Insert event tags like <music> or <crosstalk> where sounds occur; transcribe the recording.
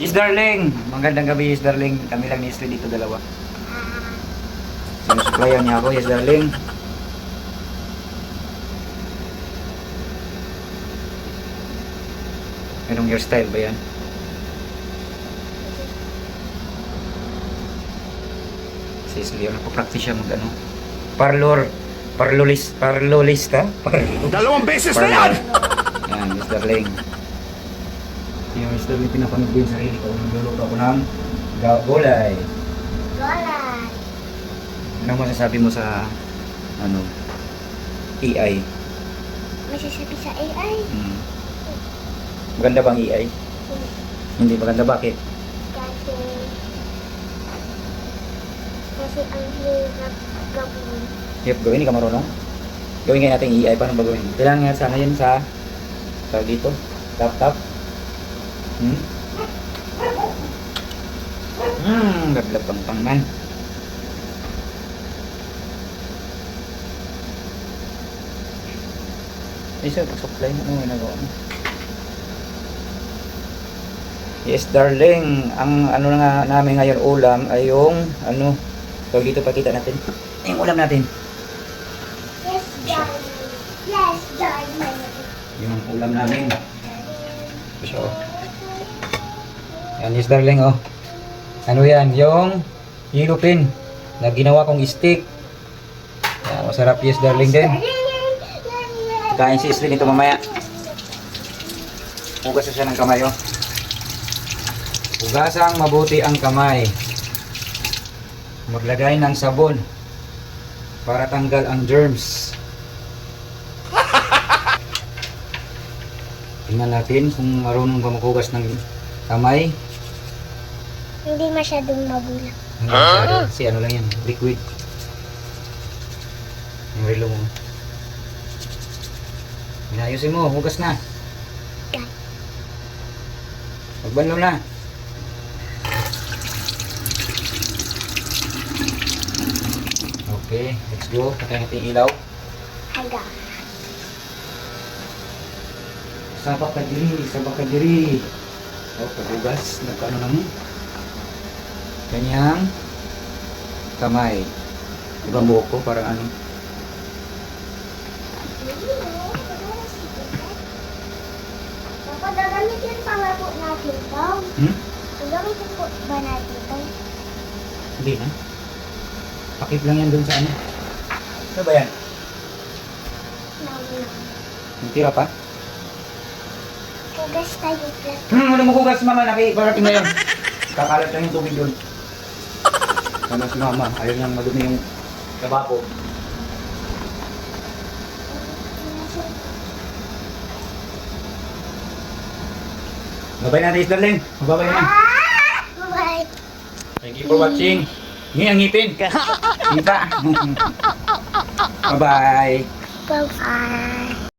Is Darling! Magandang gabi, Is Darling. Kami lang ni Isli dito dalawa. Sinusuplayan niya ako, Yes Darling. Anong hairstyle ba yan? Si Isli, nagpa-practice siya mag ano. Parlor. Parlolis, parlolista? Parlo. Dalawang beses na yan! Yan, Miss Darling. Yung Miss Darling, pinapanood ko yung sarili ko. Nagluluto ako ng ga- gulay. Gulay. Ano masasabi mo sa, ano, AI? Masasabi sa AI. Hmm. Maganda bang AI? Hindi maganda, bakit? Kasi... Kasi ang hirap gawin. Hirap gawin, hindi ka marunong? Gawin nga natin AI, paano ba gawin? Kailangan nga sana yun sa, sa dito, laptop. Hmm? Hmm, gaglap pang man. Ay, sir, pag-supply mo, ano nagawa mo? Yes, darling. Ang ano na nga namin ngayon ulam ay yung, ano, tawag dito pakita natin. Yung ulam natin. Yes, darling. Yes, darling. Yung ulam namin. So, yan, yes, darling, oh. Ano yan? Yung yellow na ginawa kong stick. Yan, masarap, yes, darling din. Kain si Islin ito mamaya. Hugas na siya ng kamay, oh. Hugasang mabuti ang kamay. Maglagay ng sabon para tanggal ang germs. <laughs> Tingnan natin kung marunong ba maghugas ng kamay. Hindi masyadong mabulang. Ano masyado? Kasi ano lang yan, liquid. Yung relo mo. Inayusin mo, hugas na. Okay. Magbanlaw na. Okay, let's go. Patay natin ilaw. Haga. Sabak ka diri, sabak ka diri. Oh, paghugas. Nagkaano naman. Kanyang kamay. Ibang buhok ko, parang ano. Dapat gagamitin pa nga po natin to. Hmm? Gagamitin po ba natin to? Hindi na. Pakip lang yan dun sa ano. Ano ba yan? May tira pa? Hugas tayo. Hmm, ano mo hugas mama? Nakiparating na yun. Kakalat lang yung tubig dun. Ano si mama? Ayaw niyang madumi yung lababo. Babay natin, darling. Babay na. Bye. Thank you for watching. Ngayon ang ngipin. <laughs> Kita. <laughs> Bye-bye. Bye-bye.